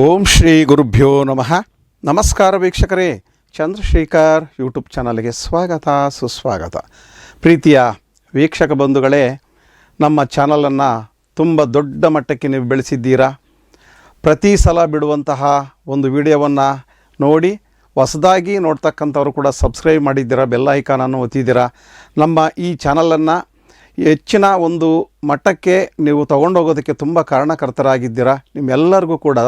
ಓಂ ಶ್ರೀ ಗುರುಭ್ಯೋ ನಮಃ. ನಮಸ್ಕಾರ ವೀಕ್ಷಕರೇ. ಚಂದ್ರಶೇಖರ್ ಯೂಟ್ಯೂಬ್ ಚಾನಲ್ಗೆ ಸ್ವಾಗತ, ಸುಸ್ವಾಗತ. ಪ್ರೀತಿಯ ವೀಕ್ಷಕ ಬಂಧುಗಳೇ, ನಮ್ಮ ಚಾನಲನ್ನು ತುಂಬ ದೊಡ್ಡ ಮಟ್ಟಕ್ಕೆ ನೀವು ಬೆಳೆಸಿದ್ದೀರಾ? ಪ್ರತಿ ಸಲ ಬಿಡುವಂತಹ ಒಂದು ವಿಡಿಯೋವನ್ನು ನೋಡಿ, ಹೊಸದಾಗಿ ನೋಡ್ತಕ್ಕಂಥವ್ರು ಕೂಡ ಸಬ್ಸ್ಕ್ರೈಬ್ ಮಾಡಿದ್ದೀರಾ, ಬೆಲ್ ಐಕಾನನ್ನು ಒತ್ತಿದ್ದೀರಾ? ನಮ್ಮ ಈ ಚಾನಲನ್ನು ಹೆಚ್ಚಿನ ಒಂದು ಮಟ್ಟಕ್ಕೆ ನೀವು ತಗೊಂಡೋಗೋದಕ್ಕೆ ತುಂಬ ಕಾರಣಕರ್ತರಾಗಿದ್ದೀರಾ? ನಿಮ್ಮೆಲ್ಲರಿಗೂ ಕೂಡ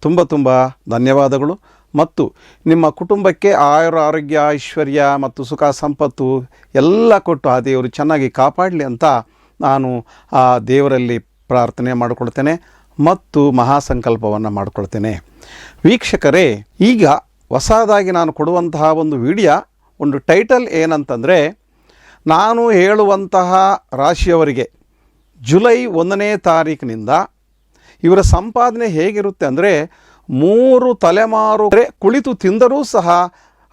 ತುಂಬ ತುಂಬ ಧನ್ಯವಾದಗಳು. ಮತ್ತು ನಿಮ್ಮ ಕುಟುಂಬಕ್ಕೆ ಆಯುರ ಆರೋಗ್ಯ, ಐಶ್ವರ್ಯ ಮತ್ತು ಸುಖ, ಸಂಪತ್ತು ಎಲ್ಲ ಕೊಟ್ಟು ಆ ದೇವರು ಚೆನ್ನಾಗಿ ಕಾಪಾಡಲಿ ಅಂತ ನಾನು ಆ ದೇವರಲ್ಲಿ ಪ್ರಾರ್ಥನೆ ಮಾಡಿಕೊಳ್ತೇನೆ ಮತ್ತು ಮಹಾಸಂಕಲ್ಪವನ್ನು ಮಾಡಿಕೊಳ್ತೇನೆ. ವೀಕ್ಷಕರೇ, ಈಗ ಹೊಸದಾಗಿ ನಾನು ಕೊಡುವಂತಹ ಒಂದು ವಿಡಿಯೋ, ಒಂದು ಟೈಟಲ್ ಏನಂತಂದರೆ, ನಾನು ಹೇಳುವಂತಹ ರಾಶಿಯವರಿಗೆ ಜುಲೈ ಒಂದನೇ ತಾರೀಕಿನಿಂದ ಇವರ ಸಂಪಾದನೆ ಹೇಗಿರುತ್ತೆ ಅಂದರೆ ಮೂರು ತಲೆಮಾರು ಕುಳಿತು ತಿಂದರೂ ಸಹ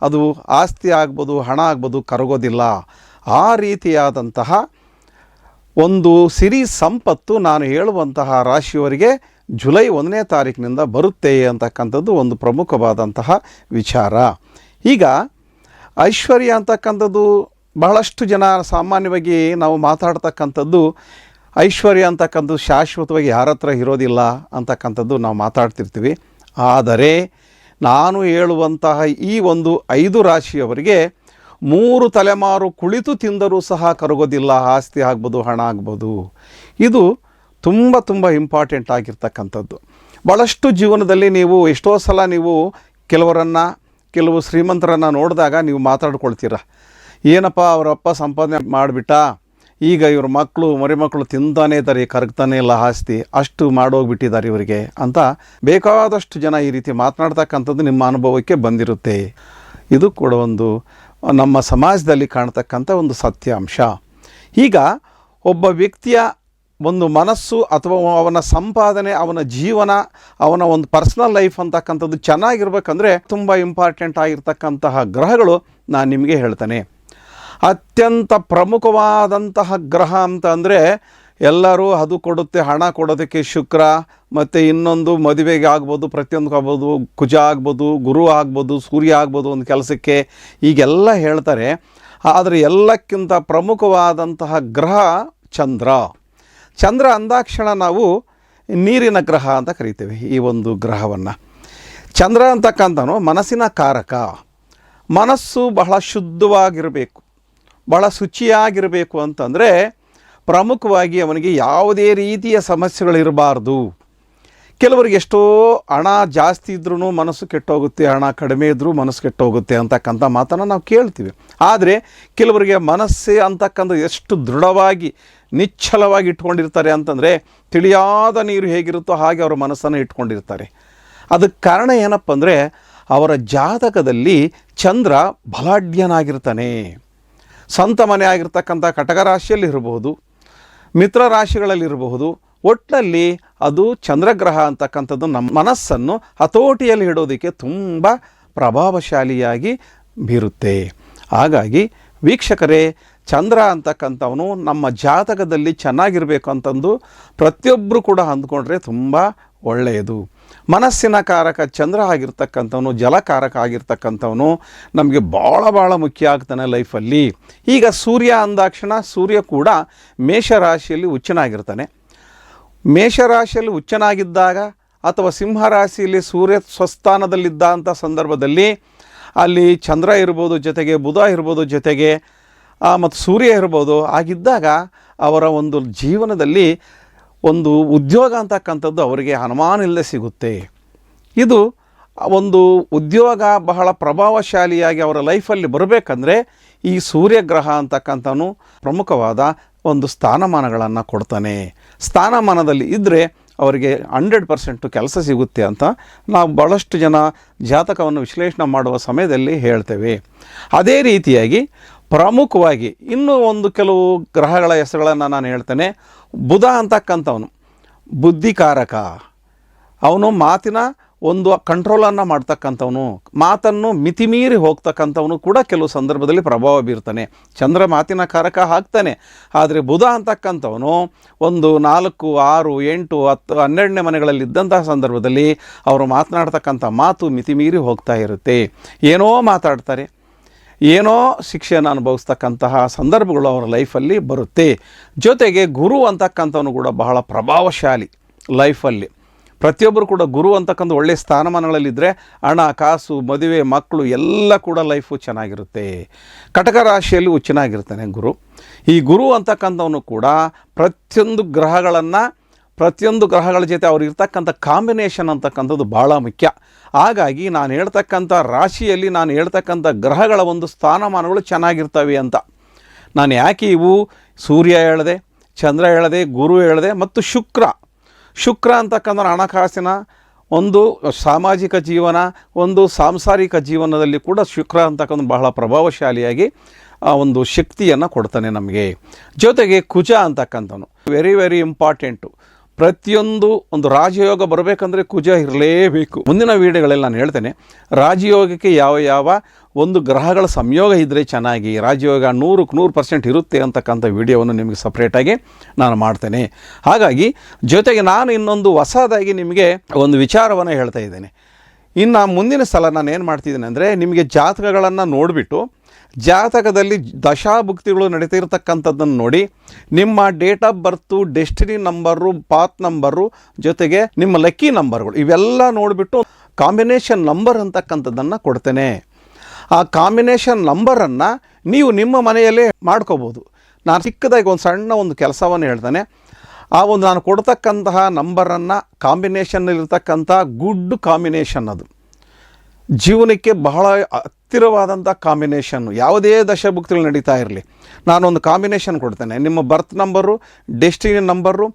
ಅದು ಆಸ್ತಿ ಆಗ್ಬೋದು, ಹಣ ಆಗ್ಬೋದು, ಕರಗೋದಿಲ್ಲ. ಆ ರೀತಿಯಾದಂತಹ ಒಂದು ಸಿರಿ ಸಂಪತ್ತು ನಾನು ಹೇಳುವಂತಹ ರಾಶಿಯವರಿಗೆ ಜುಲೈ ಒಂದನೇ ತಾರೀಕಿನಿಂದ ಬರುತ್ತೆ ಅಂತಕ್ಕಂಥದ್ದು ಒಂದು ಪ್ರಮುಖವಾದಂತಹ ವಿಚಾರ. ಈಗ ಐಶ್ವರ್ಯ ಅಂತಕ್ಕಂಥದ್ದು ಬಹಳಷ್ಟು ಜನ ಸಾಮಾನ್ಯವಾಗಿ ನಾವು ಮಾತಾಡ್ತಕ್ಕಂಥದ್ದು ಐಶ್ವರ್ಯ ಅಂತಕ್ಕಂಥದ್ದು ಶಾಶ್ವತವಾಗಿ ಯಾರ ಹತ್ರ ಇರೋದಿಲ್ಲ ಅಂತಕ್ಕಂಥದ್ದು ನಾವು ಮಾತಾಡ್ತಿರ್ತೀವಿ. ಆದರೆ ನಾನು ಹೇಳುವಂತಹ ಈ ಒಂದು ಐದು ರಾಶಿಯವರಿಗೆ ಮೂರು ತಲೆಮಾರು ಕುಳಿತು ತಿಂದರೂ ಸಹ ಕರಗೋದಿಲ್ಲ, ಆಸ್ತಿ ಆಗ್ಬೋದು, ಹಣ ಆಗ್ಬೋದು. ಇದು ತುಂಬ ತುಂಬ ಇಂಪಾರ್ಟೆಂಟ್ ಆಗಿರ್ತಕ್ಕಂಥದ್ದು. ಭಾಳಷ್ಟು ಜೀವನದಲ್ಲಿ ನೀವು ಎಷ್ಟೋ ಸಲ ನೀವು ಕೆಲವರನ್ನು, ಕೆಲವು ಶ್ರೀಮಂತರನ್ನು ನೋಡಿದಾಗ ನೀವು ಮಾತಾಡ್ಕೊಳ್ತೀರ. ಏನಪ್ಪ ಅವರಪ್ಪ ಸಂಪಾದನೆ ಮಾಡಿಬಿಟ್ಟ? ಈಗ ಇವ್ರ ಮಕ್ಕಳು ಮರಿಮಕ್ಕಳು ತಿಂತಾನೇ ಇದ್ದಾರೆ ಕರಗ್ತಾನೆ ಇಲ್ಲ, ಆಸ್ತಿ, ಅಷ್ಟು ಮಾಡೋಗ್ಬಿಟ್ಟಿದ್ದಾರೆ ಇವರಿಗೆ ಅಂತ ಬೇಕಾದಷ್ಟು ಜನ ಈ ರೀತಿ ಮಾತನಾಡ್ತಕ್ಕಂಥದ್ದು ನಿಮ್ಮ ಅನುಭವಕ್ಕೆ ಬಂದಿರುತ್ತೆ. ಇದು ಕೂಡ ಒಂದು ನಮ್ಮ ಸಮಾಜದಲ್ಲಿ ಕಾಣ್ತಕ್ಕಂಥ ಒಂದು ಸತ್ಯಾಂಶ. ಈಗ ಒಬ್ಬ ವ್ಯಕ್ತಿಯ ಒಂದು ಮನಸ್ಸು ಅಥವಾ ಅವನ ಸಂಪಾದನೆ, ಅವನ ಜೀವನ, ಅವನ ಒಂದು ಪರ್ಸ್ನಲ್ ಲೈಫ್ ಅಂತಕ್ಕಂಥದ್ದು ಚೆನ್ನಾಗಿರ್ಬೇಕಂದ್ರೆ ತುಂಬ ಇಂಪಾರ್ಟೆಂಟ್ ಆಗಿರ್ತಕ್ಕಂತಹ ಗ್ರಹಗಳು ನಾನು ನಿಮಗೆ ಹೇಳ್ತೇನೆ. ಅತ್ಯಂತ ಪ್ರಮುಖವಾದಂತಹ ಗ್ರಹ ಅಂತ ಅಂದರೆ ಎಲ್ಲರೂ ಅದು ಕೊಡುತ್ತೆ, ಹಣ ಕೊಡೋದಕ್ಕೆ ಶುಕ್ರ, ಮತ್ತು ಇನ್ನೊಂದು ಮದುವೆಗೆ ಆಗ್ಬೋದು ಪ್ರತಿಯೊಂದು ಆಗ್ಬೋದು, ಕುಜ ಆಗ್ಬೋದು, ಗುರು ಆಗ್ಬೋದು, ಸೂರ್ಯ ಆಗ್ಬೋದು ಒಂದು ಕೆಲಸಕ್ಕೆ ಈಗೆಲ್ಲ ಹೇಳ್ತಾರೆ. ಆದರೆ ಎಲ್ಲಕ್ಕಿಂತ ಪ್ರಮುಖವಾದಂತಹ ಗ್ರಹ ಚಂದ್ರ. ಚಂದ್ರ ಅಂದಾಕ್ಷಣ ನಾವು ನೀರಿನ ಗ್ರಹ ಅಂತ ಕರಿತೇವೆ ಈ ಒಂದು ಗ್ರಹವನ್ನು. ಚಂದ್ರ ಅಂತಕ್ಕಂಥನು ಮನಸ್ಸಿನ ಕಾರಕ. ಮನಸ್ಸು ಬಹಳ ಶುದ್ಧವಾಗಿರಬೇಕು. ಬಹಳ ಶುಚಿಯಾಗಿರಬೇಕು ಅಂತಂದರೆ ಪ್ರಮುಖವಾಗಿ ಅವನಿಗೆ ಯಾವುದೇ ರೀತಿಯ ಸಮಸ್ಯೆಗಳಿರಬಾರ್ದು. ಕೆಲವರಿಗೆ ಎಷ್ಟೋ ಹಣ ಜಾಸ್ತಿ ಇದ್ರೂ ಮನಸ್ಸು ಕೆಟ್ಟೋಗುತ್ತೆ, ಹಣ ಕಡಿಮೆ ಇದ್ದರೂ ಮನಸ್ಸು ಕೆಟ್ಟೋಗುತ್ತೆ ಅಂತಕ್ಕಂಥ ಮಾತನ್ನು ನಾವು ಕೇಳ್ತೀವಿ. ಆದರೆ ಕೆಲವರಿಗೆ ಮನಸ್ಸೇ ಅಂತಕ್ಕಂಥ ಎಷ್ಟು ದೃಢವಾಗಿ ನಿಚ್ಚಲವಾಗಿ ಇಟ್ಕೊಂಡಿರ್ತಾರೆ ಅಂತಂದರೆ ತಿಳಿಯಾದ ನೀರು ಹೇಗಿರುತ್ತೋ ಹಾಗೆ ಅವರ ಮನಸ್ಸನ್ನು ಇಟ್ಕೊಂಡಿರ್ತಾರೆ. ಅದಕ್ಕೆ ಕಾರಣ ಏನಪ್ಪ ಅಂದರೆ ಅವರ ಜಾತಕದಲ್ಲಿ ಚಂದ್ರ ಬಲಾಢ್ಯನಾಗಿರ್ತಾನೆ. ಸ್ವಂತ ಮನೆ ಆಗಿರ್ತಕ್ಕಂಥ ಕಟಕ ರಾಶಿಯಲ್ಲಿ ಇರಬಹುದು ಮಿತ್ರ ರಾಶಿಗಳಲ್ಲಿರಬಹುದು ಒಟ್ಟಿನಲ್ಲಿ ಅದು ಚಂದ್ರಗ್ರಹ ಅಂತಕ್ಕಂಥದ್ದು ನಮ್ಮ ಮನಸ್ಸನ್ನು ಹತೋಟಿಯಲ್ಲಿ ಇಡೋದಕ್ಕೆ ತುಂಬ ಪ್ರಭಾವಶಾಲಿಯಾಗಿ ಬೀರುತ್ತೆ. ಹಾಗಾಗಿ ವೀಕ್ಷಕರೇ, ಚಂದ್ರ ಅಂತಕ್ಕಂಥವನು ನಮ್ಮ ಜಾತಕದಲ್ಲಿ ಚೆನ್ನಾಗಿರಬೇಕು ಅಂತಂದು ಪ್ರತಿಯೊಬ್ಬರು ಕೂಡ ಅಂದ್ಕೊಂಡ್ರೆ ತುಂಬ ಒಳ್ಳೆಯದು. ಮನಸ್ಸಿನ ಕಾರಕ ಚಂದ್ರ ಆಗಿರ್ತಕ್ಕಂಥವನು, ಜಲಕಾರಕ ಆಗಿರ್ತಕ್ಕಂಥವನು ನಮಗೆ ಭಾಳ ಭಾಳ ಮುಖ್ಯ ಆಗ್ತಾನೆ ಲೈಫಲ್ಲಿ. ಈಗ ಸೂರ್ಯ ಅಂದಾಕ್ಷಣ, ಸೂರ್ಯ ಕೂಡ ಮೇಷರಾಶಿಯಲ್ಲಿ ಹುಚ್ಚನಾಗಿರ್ತಾನೆ. ಮೇಷರಾಶಿಯಲ್ಲಿ ಹುಚ್ಚನಾಗಿದ್ದಾಗ ಅಥವಾ ಸಿಂಹರಾಶಿಯಲ್ಲಿ ಸೂರ್ಯ ಸ್ವಸ್ಥಾನದಲ್ಲಿದ್ದಂಥ ಸಂದರ್ಭದಲ್ಲಿ ಅಲ್ಲಿ ಚಂದ್ರ ಇರ್ಬೋದು ಜೊತೆಗೆ ಬುಧ ಇರ್ಬೋದು ಜೊತೆಗೆ ಮತ್ತು ಸೂರ್ಯ ಇರ್ಬೋದು, ಆಗಿದ್ದಾಗ ಅವರ ಒಂದು ಜೀವನದಲ್ಲಿ ಒಂದು ಉದ್ಯೋಗ ಅಂತಕ್ಕಂಥದ್ದು ಅವರಿಗೆ ಅನುಮಾನ ಇಲ್ಲದೆ ಸಿಗುತ್ತೆ. ಇದು ಒಂದು ಉದ್ಯೋಗ ಬಹಳ ಪ್ರಭಾವಶಾಲಿಯಾಗಿ ಅವರ ಲೈಫಲ್ಲಿ ಬರಬೇಕಂದ್ರೆ ಈ ಸೂರ್ಯಗ್ರಹ ಅಂತಕ್ಕಂಥನು ಪ್ರಮುಖವಾದ ಒಂದು ಸ್ಥಾನಮಾನಗಳನ್ನು ಕೊಡ್ತಾನೆ. ಸ್ಥಾನಮಾನದಲ್ಲಿ ಇದ್ದರೆ ಅವರಿಗೆ ಹಂಡ್ರೆಡ್ ಪರ್ಸೆಂಟು ಕೆಲಸ ಸಿಗುತ್ತೆ ಅಂತ ನಾವು ಭಾಳಷ್ಟು ಜನ ಜಾತಕವನ್ನು ವಿಶ್ಲೇಷಣೆ ಮಾಡುವ ಸಮಯದಲ್ಲಿ ಹೇಳ್ತೇವೆ. ಅದೇ ರೀತಿಯಾಗಿ ಪ್ರಮುಖವಾಗಿ ಇನ್ನೂ ಒಂದು ಕೆಲವು ಗ್ರಹಗಳ ಹೆಸರುಗಳನ್ನು ನಾನು ಹೇಳ್ತೇನೆ. ಬುಧ ಅಂತಕ್ಕಂಥವನು. ಬುದ್ಧಿಕಾರಕ. ಅವನು ಮಾತಿನ ಒಂದು ಕಂಟ್ರೋಲನ್ನು ಮಾಡ್ತಕ್ಕಂಥವನು. ಮಾತನ್ನು ಮಿತಿಮೀರಿ ಹೋಗ್ತಕ್ಕಂಥವನು ಕೂಡ ಕೆಲವು ಸಂದರ್ಭದಲ್ಲಿ ಪ್ರಭಾವ ಬೀರ್ತಾನೆ. ಚಂದ್ರ ಮಾತಿನ ಕಾರಕ ಹಾಕ್ತಾನೆ ಆದರೆ ಬುಧ ಅಂತಕ್ಕಂಥವನು ಒಂದು ನಾಲ್ಕು, ಆರು, ಎಂಟು, ಹತ್ತು, ಹನ್ನೆರಡನೇ ಮನೆಗಳಲ್ಲಿ ಇದ್ದಂತಹ ಸಂದರ್ಭದಲ್ಲಿ ಅವರು ಮಾತನಾಡ್ತಕ್ಕಂಥ ಮಾತು ಮಿತಿಮೀರಿ ಹೋಗ್ತಾ ಇರುತ್ತೆ. ಏನೋ ಮಾತಾಡ್ತಾರೆ. ಏನೋ ಶಿಕ್ಷೆಯನ್ನು ಅನುಭವಿಸ್ತಕ್ಕಂತಹ ಸಂದರ್ಭಗಳು ಅವರ ಲೈಫಲ್ಲಿ ಬರುತ್ತೆ. ಜೊತೆಗೆ ಗುರು ಅಂತಕ್ಕಂಥವನು ಕೂಡ ಬಹಳ ಪ್ರಭಾವಶಾಲಿ ಲೈಫಲ್ಲಿ. ಪ್ರತಿಯೊಬ್ಬರು ಕೂಡ ಗುರು ಅಂತಕ್ಕಂಥ ಒಳ್ಳೆಯ ಸ್ಥಾನಮಾನಗಳಲ್ಲಿದ್ದರೆ ಹಣ, ಕಾಸು, ಮದುವೆ, ಮಕ್ಕಳು ಎಲ್ಲ ಕೂಡ ಲೈಫು ಚೆನ್ನಾಗಿರುತ್ತೆ. ಕಟಕ ರಾಶಿಯಲ್ಲಿ ಚೆನ್ನಾಗಿರ್ತಾನೆ ಗುರು. ಈ ಗುರು ಅಂತಕ್ಕಂಥವನು ಕೂಡ ಪ್ರತಿಯೊಂದು ಗ್ರಹಗಳನ್ನು ಪ್ರತಿಯೊಂದು ಗ್ರಹಗಳ ಜೊತೆ ಅವ್ರು ಇರ್ತಕ್ಕಂಥ ಕಾಂಬಿನೇಷನ್ ಅಂತಕ್ಕಂಥದ್ದು ಭಾಳ ಮುಖ್ಯ. ಹಾಗಾಗಿ ನಾನು ಹೇಳ್ತಕ್ಕಂಥ ರಾಶಿಯಲ್ಲಿ ನಾನು ಹೇಳ್ತಕ್ಕಂಥ ಗ್ರಹಗಳ ಒಂದು ಸ್ಥಾನಮಾನಗಳು ಚೆನ್ನಾಗಿರ್ತವೆ ಅಂತ. ನಾನು ಯಾಕೆ ಇವು? ಸೂರ್ಯ ಹೇಳಿದೆ, ಚಂದ್ರ ಹೇಳಿದೆ, ಗುರು ಹೇಳಿದೆ ಮತ್ತು ಶುಕ್ರ. ಶುಕ್ರ ಅಂತಕ್ಕಂಥ ಹಣಕಾಸಿನ ಒಂದು ಸಾಮಾಜಿಕ ಜೀವನ, ಒಂದು ಸಾಂಸಾರಿಕ ಜೀವನದಲ್ಲಿ ಕೂಡ ಶುಕ್ರ ಅಂತಕ್ಕಂಥ ಬಹಳ ಪ್ರಭಾವಶಾಲಿಯಾಗಿ, ಆ ಒಂದು ಶಕ್ತಿಯನ್ನು ಕೊಡ್ತಾನೆ ನಮಗೆ. ಜೊತೆಗೆ ಕುಜ ಅಂತಕ್ಕಂಥವನು. ವೆರಿ ವೆರಿ ಇಂಪಾರ್ಟೆಂಟು ಪ್ರತಿಯೊಂದು ಒಂದು ರಾಜಯೋಗ ಬರಬೇಕಂದ್ರೆ ಕುಜ ಇರಲೇಬೇಕು. ಮುಂದಿನ ವಿಡಿಯೋಗಳಲ್ಲಿ ನಾನು ಹೇಳ್ತೇನೆ, ರಾಜಯೋಗಕ್ಕೆ ಯಾವ ಯಾವ ಒಂದು ಗ್ರಹಗಳ ಸಂಯೋಗ ಇದ್ದರೆ ಚೆನ್ನಾಗಿ, ರಾಜಯೋಗ ನೂರಕ್ಕೆ ನೂರು ಪರ್ಸೆಂಟ್ ಇರುತ್ತೆ ಅಂತಕ್ಕಂಥ ವಿಡಿಯೋವನ್ನು ನಿಮಗೆ ಸಪ್ರೇಟಾಗಿ ನಾನು ಮಾಡ್ತೇನೆ. ಹಾಗಾಗಿ, ಜೊತೆಗೆ ನಾನು ಇನ್ನೊಂದು ಹೊಸದಾಗಿ ನಿಮಗೆ ಒಂದು ವಿಚಾರವನ್ನು ಹೇಳ್ತಾ ಇದ್ದೇನೆ. ಇನ್ನು ಮುಂದಿನ ಸಲ ನಾನು ಏನು ಮಾಡ್ತಿದ್ದೇನೆ ಅಂದರೆ, ನಿಮಗೆ ಜಾತಕಗಳನ್ನು ನೋಡಿಬಿಟ್ಟು ಜಾತಕದಲ್ಲಿ ದಶಾಭುಕ್ತಿಗಳು ನಡೀತಿರ್ತಕ್ಕಂಥದ್ದನ್ನು ನೋಡಿ ನಿಮ್ಮ date of birth, destiny number, path number, ಜೊತೆಗೆ ನಿಮ್ಮ ಲಕ್ಕಿ ನಂಬರ್ಗಳು, ಇವೆಲ್ಲ ನೋಡಿಬಿಟ್ಟು ಕಾಂಬಿನೇಷನ್ ನಂಬರ್ ಅಂತಕ್ಕಂಥದ್ದನ್ನು ಕೊಡ್ತೇನೆ. ಆ ಕಾಂಬಿನೇಷನ್ ನಂಬರನ್ನು ನೀವು ನಿಮ್ಮ ಮನೆಯಲ್ಲೇ ಮಾಡ್ಕೋಬೋದು. ನಾನು ಚಿಕ್ಕದಾಗಿ ಒಂದು ಸಣ್ಣ ಒಂದು ಕೆಲಸವನ್ನು ಹೇಳ್ತಾನೆ. ಆ ಒಂದು ನಾನು ಕೊಡ್ತಕ್ಕಂತಹ ನಂಬರನ್ನು ಕಾಂಬಿನೇಷನ್ನಲ್ಲಿರ್ತಕ್ಕಂಥ ಗುಡ್ ಕಾಂಬಿನೇಷನ್ ಅದು. ಜೀವನಕ್ಕೆ ಬಹಳ ಹತ್ತಿರವಾದಂಥ ಕಾಂಬಿನೇಷನ್ನು ಯಾವುದೇ ದಶಭುಕ್ತಿಗಳು ನಡೀತಾ ಇರಲಿ. ನಾನೊಂದು ಕಾಂಬಿನೇಷನ್ ಕೊಡ್ತೇನೆ. ನಿಮ್ಮ birth number destiny number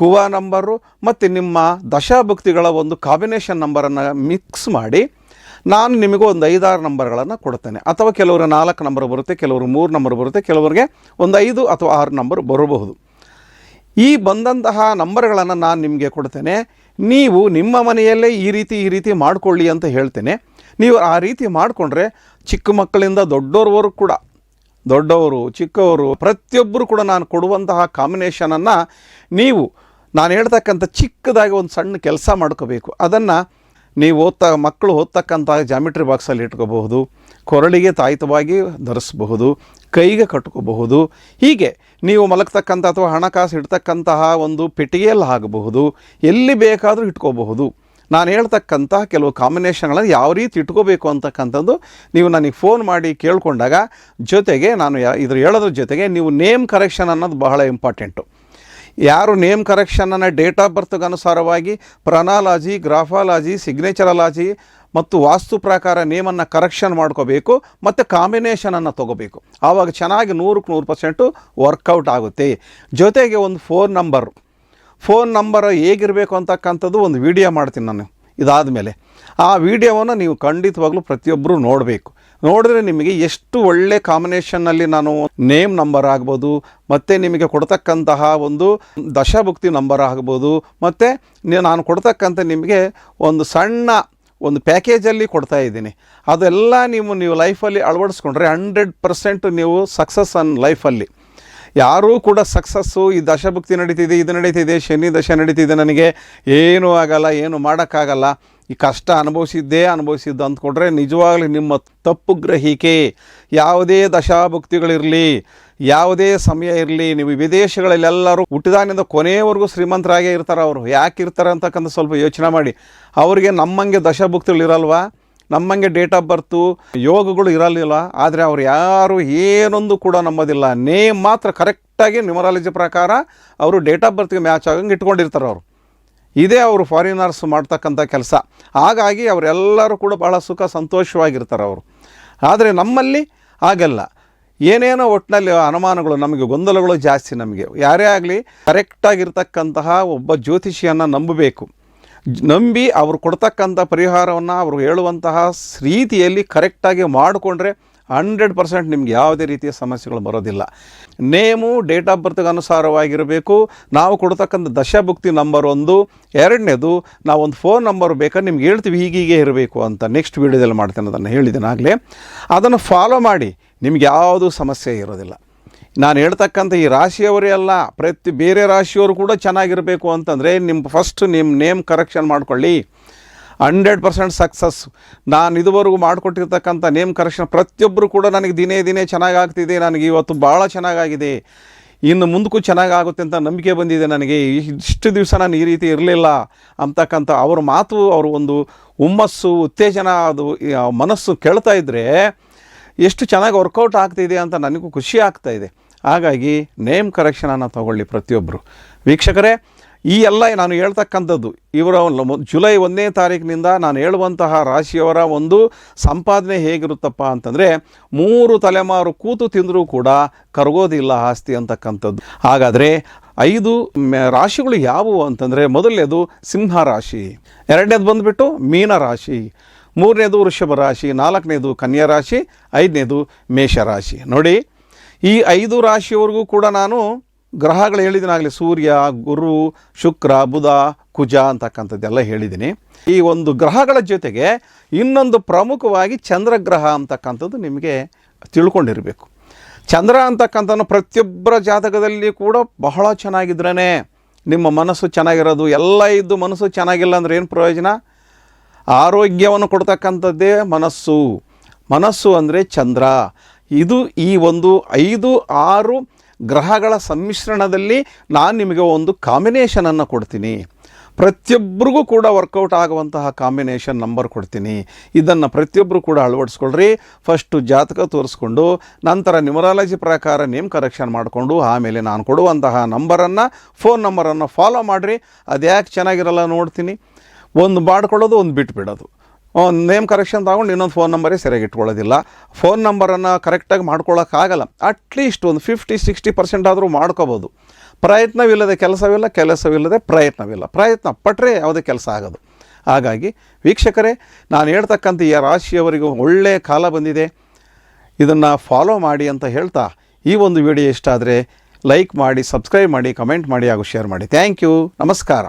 kua number ಮತ್ತು ನಿಮ್ಮ ದಶಾಭುಕ್ತಿಗಳ ಒಂದು ಕಾಂಬಿನೇಷನ್ ನಂಬರನ್ನು ಮಿಕ್ಸ್ ಮಾಡಿ ನಾನು ನಿಮಗೂ ಒಂದು ಐದಾರು ನಂಬರ್ಗಳನ್ನು ಕೊಡ್ತೇನೆ. ಅಥವಾ ಕೆಲವರು ನಾಲ್ಕು ನಂಬರ್ ಬರುತ್ತೆ, ಕೆಲವರು ಮೂರು ನಂಬರ್ ಬರುತ್ತೆ, ಕೆಲವರಿಗೆ ಒಂದು ಐದು ಅಥವಾ ಆರು ನಂಬರ್ ಬರಬಹುದು. ಈ ಬಂದಂತಹ ನಂಬರ್ಗಳನ್ನು ನಾನು ನಿಮಗೆ ಕೊಡ್ತೇನೆ. ನೀವು ನಿಮ್ಮ ಮನೆಯಲ್ಲೇ ಈ ರೀತಿ ಈ ರೀತಿ ಮಾಡಿಕೊಳ್ಳಿ ಅಂತ ಹೇಳ್ತೇನೆ. ನೀವು ಆ ರೀತಿ ಮಾಡಿಕೊಂಡ್ರೆ ಚಿಕ್ಕ ಮಕ್ಕಳಿಂದ ದೊಡ್ಡೋರ್ವರೆಗೂ ಕೂಡ, ದೊಡ್ಡವರು, ಚಿಕ್ಕವರು, ಪ್ರತಿಯೊಬ್ಬರು ಕೂಡ ನಾನು ಕೊಡುವಂತಹ ಕಾಂಬಿನೇಷನನ್ನು ನೀವು, ನಾನು ಹೇಳ್ತಕ್ಕಂಥ ಚಿಕ್ಕದಾಗಿ ಒಂದು ಸಣ್ಣ ಕೆಲಸ ಮಾಡ್ಕೋಬೇಕು. ಅದನ್ನು ನೀವು ಓದ್ತಾ, ಮಕ್ಕಳು ಓದ್ತಕ್ಕಂಥ ಜಾಮಿಟ್ರಿ ಬಾಕ್ಸಲ್ಲಿ ಇಟ್ಕೋಬಹುದು, ಕೊರಳಿಗೆ ತಾಯಿತವಾಗಿ ಧರಿಸಬಹುದು, ಕೈಗೆ ಕಟ್ಕೋಬಹುದು. ಹೀಗೆ ನೀವು ಮಲಗ್ತಕ್ಕಂಥ ಅಥವಾ ಹಣಕಾಸು ಇಡ್ತಕ್ಕಂತಹ ಒಂದು ಪೆಟ್ಟಿಗೆಯಲ್ಲಿ ಆಗಬಹುದು ಎಲ್ಲಿ ಬೇಕಾದರೂ ಇಟ್ಕೋಬಹುದು. ನಾನು ಹೇಳ್ತಕ್ಕಂಥ ಕೆಲವು ಕಾಂಬಿನೇಷನ್ಗಳನ್ನು ಯಾವ ರೀತಿ ಇಟ್ಕೋಬೇಕು ಅಂತಕ್ಕಂಥದ್ದು ನೀವು ನನಗೆ ಫೋನ್ ಮಾಡಿ ಕೇಳಿಕೊಂಡಾಗ ಜೊತೆಗೆ ನಾನು ಇದ್ರ ಹೇಳೋದ್ರ ಜೊತೆಗೆ ನೀವು ನೇಮ್ ಕರೆಕ್ಷನ್ ಅನ್ನೋದು ಬಹಳ ಇಂಪಾರ್ಟೆಂಟು ಯಾರು ನೇಮ್ ಕರೆಕ್ಷನನ್ನು ಡೇಟ್ ಆಫ್ ಬರ್ತ್ಗೆ ಅನುಸಾರವಾಗಿ ಪ್ರನಾಲಾಜಿ ಗ್ರಾಫಾಲಜಿ ಸಿಗ್ನೇಚರಲಾಜಿ ಮತ್ತು ವಾಸ್ತು ಪ್ರಕಾರ ನೇಮನ್ನು ಕರೆಕ್ಷನ್ ಮಾಡ್ಕೋಬೇಕು ಮತ್ತು ಕಾಂಬಿನೇಷನನ್ನು ತೊಗೋಬೇಕು. ಆವಾಗ ಚೆನ್ನಾಗಿ ನೂರಕ್ಕೆ ನೂರು ಪರ್ಸೆಂಟು ವರ್ಕೌಟ್ ಆಗುತ್ತೆ. ಜೊತೆಗೆ ಒಂದು ಫೋನ್ ನಂಬರು ಫೋನ್ ನಂಬರ್ ಹೇಗಿರಬೇಕು ಅಂತಕ್ಕಂಥದ್ದು ಒಂದು ವಿಡಿಯೋ ಮಾಡ್ತೀನಿ ನಾನು ಇದಾದ ಮೇಲೆ ಆ ವಿಡಿಯೋವನ್ನು ನೀವು ಖಂಡಿತವಾಗ್ಲೂ ಪ್ರತಿಯೊಬ್ಬರು ನೋಡಬೇಕು. ನೋಡಿದ್ರೆ ನಿಮಗೆ ಎಷ್ಟು ಒಳ್ಳೆ ಕಾಂಬಿನೇಷನ್ನಲ್ಲಿ ನಾನು ನೇಮ್ ನಂಬರ್ ಆಗ್ಬೋದು, ಮತ್ತು ನಿಮಗೆ ಕೊಡ್ತಕ್ಕಂತಹ ಒಂದು ದಶಭುಕ್ತಿ ನಂಬರ್ ಆಗ್ಬೋದು, ಮತ್ತು ನಾನು ಕೊಡ್ತಕ್ಕಂಥ ನಿಮಗೆ ಒಂದು ಸಣ್ಣ ಒಂದು ಪ್ಯಾಕೇಜಲ್ಲಿ ಕೊಡ್ತಾ ಇದ್ದೀನಿ. ಅದೆಲ್ಲ ನೀವು ನೀವು ಲೈಫಲ್ಲಿ ಅಳವಡಿಸ್ಕೊಂಡ್ರೆ ಹಂಡ್ರೆಡ್ ಪರ್ಸೆಂಟ್ ನೀವು ಸಕ್ಸಸ್ ಅನ್ ಲೈಫಲ್ಲಿ. ಯಾರೂ ಕೂಡ ಸಕ್ಸಸ್ಸು ಈ ದಶಭುಕ್ತಿ ನಡೀತಿದೆ, ಇದು ನಡೀತಿದೆ, ಶನಿ ದಶ ನಡೀತಿದೆ ನನಗೆ. ಏನೂ ಆಗಲ್ಲ, ಏನು ಮಾಡೋಕ್ಕಾಗಲ್ಲ. ಈ ಕಷ್ಟ ಅನುಭವಿಸಿದ್ದೇ ಅನುಭವಿಸಿದ್ದು ಅಂದ್ಕೊಂಡ್ರೆ ನಿಜವಾಗ್ಲೂ ನಿಮ್ಮ ತಪ್ಪು ಗ್ರಹಿಕೆ. ಯಾವುದೇ ದಶಾಭುಕ್ತಿಗಳಿರಲಿ, ಯಾವುದೇ ಸಮಯ ಇರಲಿ, ನೀವು ವಿದೇಶಗಳಲ್ಲಿ ಎಲ್ಲರೂ ಹುಟ್ಟಿದಾನಿಂದ ಕೊನೆಯವರೆಗೂ ಶ್ರೀಮಂತರಾಗೇ ಇರ್ತಾರೆ ಅವರು. ಯಾಕೆ ಇರ್ತಾರೆ ಅಂತಕ್ಕಂಥ ಸ್ವಲ್ಪ ಯೋಚನೆ ಮಾಡಿ. ಅವರಿಗೆ ನಮ್ಮಂಗೆ ದಶಭುಕ್ತಿಗಳು ಇರಲ್ವಾ ನಮ್ಮಂಗೆ ಡೇಟ್ ಆಫ್ ಬರ್ತು, ಯೋಗಗಳು ಇರಲಿಲ್ಲ, ಆದರೆ ಅವ್ರು ಯಾರು ಏನೊಂದು ಕೂಡ ನಂಬೋದಿಲ್ಲ. ನೇಮ್ ಮಾತ್ರ ಕರೆಕ್ಟಾಗಿ ನ್ಯೂಮರಾಲಜಿ ಪ್ರಕಾರ ಅವರು ಡೇಟ್ ಆಫ್ ಬರ್ತ್ಗೆ ಮ್ಯಾಚ್ ಆಗಂಗೆ ಇಟ್ಕೊಂಡಿರ್ತಾರೆ ಅವರು. ಇದೇ ಅವರು ಫಾರಿನರ್ಸ್ ಮಾಡ್ತಕ್ಕಂಥ ಕೆಲಸ. ಹಾಗಾಗಿ ಅವರೆಲ್ಲರೂ ಕೂಡ ಭಾಳ ಸುಖ ಸಂತೋಷವಾಗಿರ್ತಾರೆ ಅವರು. ಆದರೆ ನಮ್ಮಲ್ಲಿ ಆಗಲ್ಲ ಏನೇನೋ ಒಟ್ಟಿನಲ್ಲಿ ಅನುಮಾನಗಳು, ನಮಗೆ ಗೊಂದಲಗಳು ಜಾಸ್ತಿ ನಮಗೆ. ಯಾರೇ ಆಗಲಿ ಕರೆಕ್ಟಾಗಿರ್ತಕ್ಕಂತಹ ಒಬ್ಬ ಜ್ಯೋತಿಷಿಯನ್ನು ನಂಬಬೇಕು. ನಂಬಿ ಅವರು ಕೊಡ್ತಕ್ಕಂಥ ಪರಿಹಾರವನ್ನು ಅವರು ಹೇಳುವಂತಹ ರೀತಿಯಲ್ಲಿ ಕರೆಕ್ಟಾಗಿ ಮಾಡಿಕೊಂಡ್ರೆ ಹಂಡ್ರೆಡ್ ಪರ್ಸೆಂಟ್ ನಿಮ್ಗೆ ಯಾವುದೇ ರೀತಿಯ ಸಮಸ್ಯೆಗಳು ಬರೋದಿಲ್ಲ. ನೇಮು ಡೇಟ್ ಆಫ್ ಬರ್ತ್ಗೆ ಅನುಸಾರವಾಗಿರಬೇಕು. ನಾವು ಕೊಡ್ತಕ್ಕಂಥ ದಶಭುಕ್ತಿ ನಂಬರ್ ಒಂದು. ಎರಡನೇದು, ನಾವೊಂದು ಫೋನ್ ನಂಬರ್ ಬೇಕಾದ್ರೆ ನಿಮ್ಗೆ ಹೇಳ್ತೀವಿ, ಹೀಗೀಗೆ ಇರಬೇಕು ಅಂತ ನೆಕ್ಸ್ಟ್ ವೀಡಿಯೋದಲ್ಲಿ ಮಾಡ್ತೇನೆ ಅದನ್ನು ಹೇಳಿದ್ದೇನೆ ಆಗಲೇ. ಅದನ್ನು ಫಾಲೋ ಮಾಡಿ, ನಿಮ್ಗೆ ಯಾವುದೂ ಸಮಸ್ಯೆ ಇರೋದಿಲ್ಲ. ನಾನು ಹೇಳ್ತಕ್ಕಂಥ ಈ ರಾಶಿಯವರೇ ಅಲ್ಲ, ಪ್ರತಿ ಬೇರೆ ರಾಶಿಯವರು ಕೂಡ ಚೆನ್ನಾಗಿರಬೇಕು ಅಂತಂದರೆ ನಿಮ್ಮ ಫಸ್ಟ್ ನಿಮ್ಮ ನೇಮ್ ಕರೆಕ್ಷನ್ ಮಾಡ್ಕೊಳ್ಳಿ. ಹಂಡ್ರೆಡ್ ಪರ್ಸೆಂಟ್ ಸಕ್ಸಸ್ ನಾನು ಇದುವರೆಗೂ ಮಾಡಿಕೊಟ್ಟಿರ್ತಕ್ಕಂಥ ನೇಮ್ ಕರೆಕ್ಷನ್ ಪ್ರತಿಯೊಬ್ಬರು ಕೂಡ ನನಗೆ ದಿನೇ ದಿನೇ ಚೆನ್ನಾಗಾಗ್ತಿದೆ, ನನಗೆ ಇವತ್ತು ಭಾಳ ಚೆನ್ನಾಗಾಗಿದೆ. ಇನ್ನು ಮುಂದಕ್ಕೂ ಚೆನ್ನಾಗಾಗುತ್ತೆ ಅಂತ ನಂಬಿಕೆ ಬಂದಿದೆ ನನಗೆ. ಇಷ್ಟು ದಿವಸ ನಾನು ಈ ರೀತಿ ಇರಲಿಲ್ಲ ಅಂತಕ್ಕಂಥ ಅವ್ರ ಮಾತು, ಅವ್ರ ಒಂದು ಹುಮ್ಮಸ್ಸು, ಉತ್ತೇಜನ, ಅದು ಮನಸ್ಸು ಕೇಳ್ತಾ ಇದ್ದರೆ ಎಷ್ಟು ಚೆನ್ನಾಗಿ ವರ್ಕೌಟ್ ಆಗ್ತಿದೆ ಅಂತ ನನಗೂ ಖುಷಿ ಆಗ್ತಾಯಿದೆ ಹಾಗಾಗಿ ನೇಮ್ ಕರೆಕ್ಷನನ್ನು ತಗೊಳ್ಳಿ ಪ್ರತಿಯೊಬ್ಬರು ವೀಕ್ಷಕರೇ, ಈ ಎಲ್ಲ ನಾನು ಹೇಳ್ತಕ್ಕಂಥದ್ದು, ಇವರ ಜುಲೈ ಒಂದನೇ ತಾರೀಕಿನಿಂದ ನಾನು ಹೇಳುವಂತಹ ರಾಶಿಯವರ ಒಂದು ಸಂಪಾದನೆ ಹೇಗಿರುತ್ತಪ್ಪ ಅಂತಂದರೆ, ಮೂರು ತಲೆಮಾರು ಕೂತು ತಿಂದರೂ ಕೂಡ ಕರಗೋದಿಲ್ಲ ಆಸ್ತಿ ಅಂತಕ್ಕಂಥದ್ದು. ಹಾಗಾದರೆ ಐದು ರಾಶಿಗಳು ಯಾವುವು ಅಂತಂದರೆ, ಮೊದಲನೇದು ಸಿಂಹ ರಾಶಿ, ಎರಡನೇದು ಬಂದುಬಿಟ್ಟು ಮೀನ ರಾಶಿ, ಮೂರನೇದು ವೃಷಭ ರಾಶಿ, ನಾಲ್ಕನೇದು ಕನ್ಯಾ ರಾಶಿ, ಐದನೇದು ಮೇಷರಾಶಿ ನೋಡಿ ಈ ಐದು ರಾಶಿಯವರೆಗೂ ಕೂಡ ನಾನು ಗ್ರಹಗಳು ಹೇಳಿದ್ದೀನಾಗಲಿ ಸೂರ್ಯ, ಗುರು, ಶುಕ್ರ, ಬುಧ, ಕುಜ ಅಂತಕ್ಕಂಥದ್ದೆಲ್ಲ ಹೇಳಿದ್ದೀನಿ ಈ ಒಂದು ಗ್ರಹಗಳ ಜೊತೆಗೆ ಇನ್ನೊಂದು ಪ್ರಮುಖವಾಗಿ ಚಂದ್ರಗ್ರಹ ಅಂತಕ್ಕಂಥದ್ದು ನಿಮಗೆ ತಿಳ್ಕೊಂಡಿರಬೇಕು. ಚಂದ್ರ ಅಂತಕ್ಕಂಥದ್ದು ಪ್ರತಿಯೊಬ್ಬರ ಜಾತಕದಲ್ಲಿ ಕೂಡ ಬಹಳ ಚೆನ್ನಾಗಿದ್ರೇ ನಿಮ್ಮ ಮನಸ್ಸು ಚೆನ್ನಾಗಿರೋದು, ಎಲ್ಲ ಇದ್ದು ಮನಸ್ಸು ಚೆನ್ನಾಗಿಲ್ಲ ಅಂದ್ರೆ ಏನು ಪ್ರಯೋಜನ? ಆರೋಗ್ಯವನ್ನು ಕೊಡ್ತಕ್ಕಂಥದ್ದೇ ಮನಸ್ಸು. ಮನಸ್ಸು ಅಂದರೆ ಚಂದ್ರ. ಇದು ಈ ಒಂದು ಐದು, ಆರು ಗ್ರಹಗಳ ಸಮ್ಮಿಶ್ರಣದಲ್ಲಿ ನಾನು ನಿಮಗೆ ಒಂದು ಕಾಂಬಿನೇಷನನ್ನು ಕೊಡ್ತೀನಿ. ಪ್ರತಿಯೊಬ್ಬರಿಗೂ ಕೂಡ ವರ್ಕೌಟ್ ಆಗುವಂತಹ ಕಾಂಬಿನೇಷನ್ ನಂಬರ್ ಕೊಡ್ತೀನಿ. ಇದನ್ನು ಪ್ರತಿಯೊಬ್ಬರು ಕೂಡ ಅಳವಡಿಸ್ಕೊಳ್ರಿ. ಫಸ್ಟು ಜಾತಕ ತೋರಿಸ್ಕೊಂಡು, ನಂತರ ನ್ಯೂಮರಾಲಜಿ ಪ್ರಕಾರ ನೇಮ್ ಕರೆಕ್ಷನ್ ಮಾಡಿಕೊಂಡು, ಆಮೇಲೆ ನಾನು ಕೊಡುವಂತಹ ನಂಬರನ್ನು ಫೋನ್ ನಂಬರನ್ನು ಫಾಲೋ ಮಾಡಿರಿ. ಅದು ಯಾಕೆ ಚೆನ್ನಾಗಿರಲ್ಲ ನೋಡ್ತೀನಿ. ಒಂದು ಮಾಡ್ಕೊಳ್ಳೋದು, ಒಂದು ಬಿಟ್ಬಿಡೋದು. ನೇಮ್ ಕರೆಕ್ಷನ್ ತಗೊಂಡು ಇನ್ನೊಂದು ಫೋನ್ ನಂಬರೇ ಸರಿಯಾಗಿ ಇಟ್ಕೊಳ್ಳೋದಿಲ್ಲ. ಫೋನ್ ನಂಬರನ್ನು ಕರೆಕ್ಟಾಗಿ ಮಾಡ್ಕೊಳ್ಳೋಕ್ಕಾಗಲ್ಲ ಅಟ್ಲೀಸ್ಟ್ ಒಂದು ಫಿಫ್ಟಿ ಸಿಕ್ಸ್ಟಿ ಪರ್ಸೆಂಟ್ ಆದರೂ ಮಾಡ್ಕೋಬೋದು. ಪ್ರಯತ್ನವಿಲ್ಲದೆ ಕೆಲಸವಿಲ್ಲ, ಕೆಲಸವಿಲ್ಲದೆ ಪ್ರಯತ್ನವಿಲ್ಲ. ಪ್ರಯತ್ನ ಪಟ್ಟರೆ ಯಾವುದೇ ಕೆಲಸ ಆಗೋದು. ಹಾಗಾಗಿ ವೀಕ್ಷಕರೇ, ನಾನು ಹೇಳ್ತಕ್ಕಂಥ ಈ ರಾಶಿಯವರಿಗೂ ಒಳ್ಳೆಯ ಕಾಲ ಬಂದಿದೆ. ಇದನ್ನು ಫಾಲೋ ಮಾಡಿ ಅಂತ ಹೇಳ್ತಾ ಈ ಒಂದು ವಿಡಿಯೋ ಇಷ್ಟ ಆದರೆ ಲೈಕ್ ಮಾಡಿ ಸಬ್ಸ್ಕ್ರೈಬ್ ಮಾಡಿ ಕಮೆಂಟ್ ಮಾಡಿ ಹಾಗೂ ಶೇರ್ ಮಾಡಿ. ಥ್ಯಾಂಕ್ ಯು ನಮಸ್ಕಾರ.